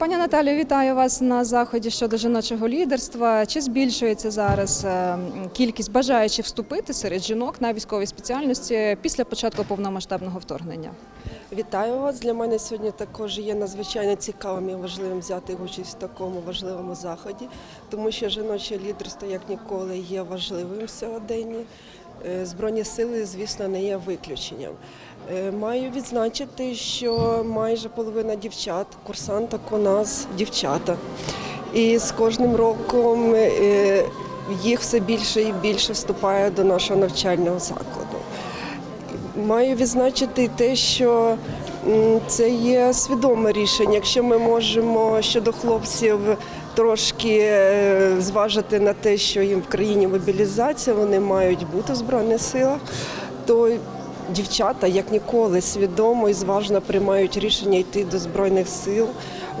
Пані Наталію, вітаю вас на заході щодо жіночого лідерства. Чи збільшується зараз е, кількість бажаючих вступити серед жінок на військові спеціальності після початку повномасштабного вторгнення? Вітаю вас. Для мене сьогодні також є надзвичайно цікавим і важливим взяти участь в такому важливому заході, тому що жіноче лідерство як ніколи є важливим. Е, Збройні сили, звісно, не є виключенням. Е, Маю відзначити, що майже половина дівчат, курсанток у нас дівчата. І з кожним роком е, їх все більше і більше вступає до нашого навчального закладу. Маю відзначити те, що це є свідоме рішення. Якщо ми можемо щодо хлопців трошки е, зважити на те, що їм в країні мобілізація, вони мають бути в збройних силах, то дівчата як ніколи свідомо і зважно приймають рішення йти до збройних сил.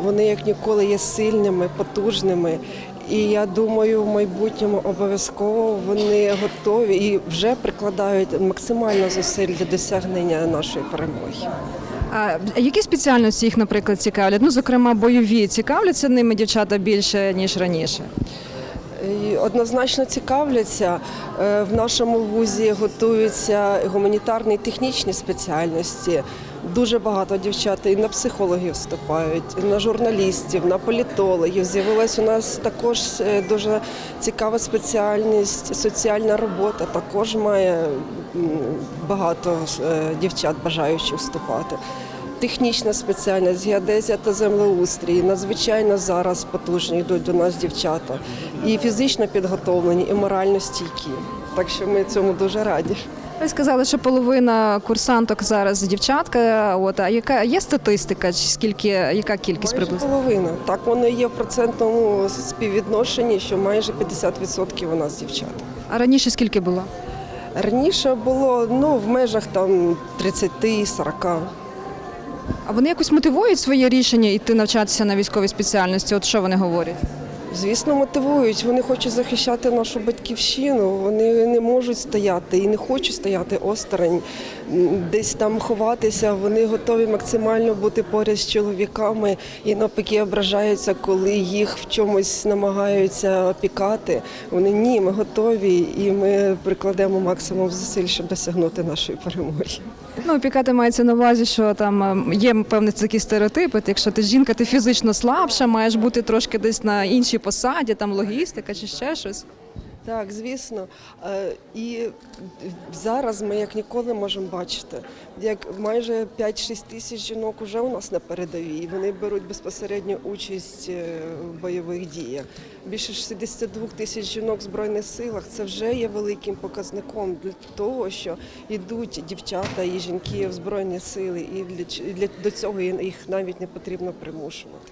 Вони як ніколи є сильними, потужними. І я думаю, в майбутньому обов'язково вони готові і вже прикладають максимально зусиль для досягнення нашої перемоги. А які спеціальності їх, наприклад, цікавлять? Ну, зокрема, бойові цікавляться ними дівчата більше ніж раніше. Однозначно цікавляться. Е, В нашому вузі готуються гуманітарні і технічні спеціальності. Дуже багато дівчат і на психологів вступають, і на журналістів, на політологів. З'явилась у нас також е, дуже цікава спеціальність соціальна робота. Також має багато е, дівчат бажаючих вступати. Технічна спеціальність, геодезія та землеустрій. Надзвичайно зараз потужні йдуть до нас дівчата. І фізично підготовлені, і морально стійкі. Так що ми цьому дуже раді. Ви сказали, що половина курсанток зараз дівчатка. От а яка є статистика? Скільки яка кількість Майже приблизно? половина. Так воно є в процентному співвідношенні, що майже 50% у нас дівчат. А раніше скільки було? Раніше було ну, в межах там 30-40. А вони якось мотивують своє рішення йти навчатися на військовій спеціальності? От що вони говорять? Звісно, мотивують. Вони хочуть захищати нашу батьківщину. Вони не можуть стояти і не хочуть стояти осторонь, десь там ховатися. Вони готові максимально бути поряд з чоловіками і навпаки ображаються, коли їх в чомусь намагаються опікати. Вони ні, ми готові і ми прикладемо максимум зусиль, щоб досягнути нашої перемоги. Ну, опікати мається на увазі, що там ем, є певні такі стереотипи. Якщо ти жінка, ти фізично слабша, маєш бути трошки десь на іншій посаді, там логістика чи ще щось. Так, звісно. Е, І зараз ми як ніколи можемо бачити, як майже 5-6 тисяч жінок вже у нас на передовій. і Вони беруть безпосередню участь е, в бойових діях. Більше 62 тисяч жінок в збройних силах це вже є великим показником для того, що йдуть дівчата і жінки в збройні сили, і для, до цього їх навіть не потрібно примушувати.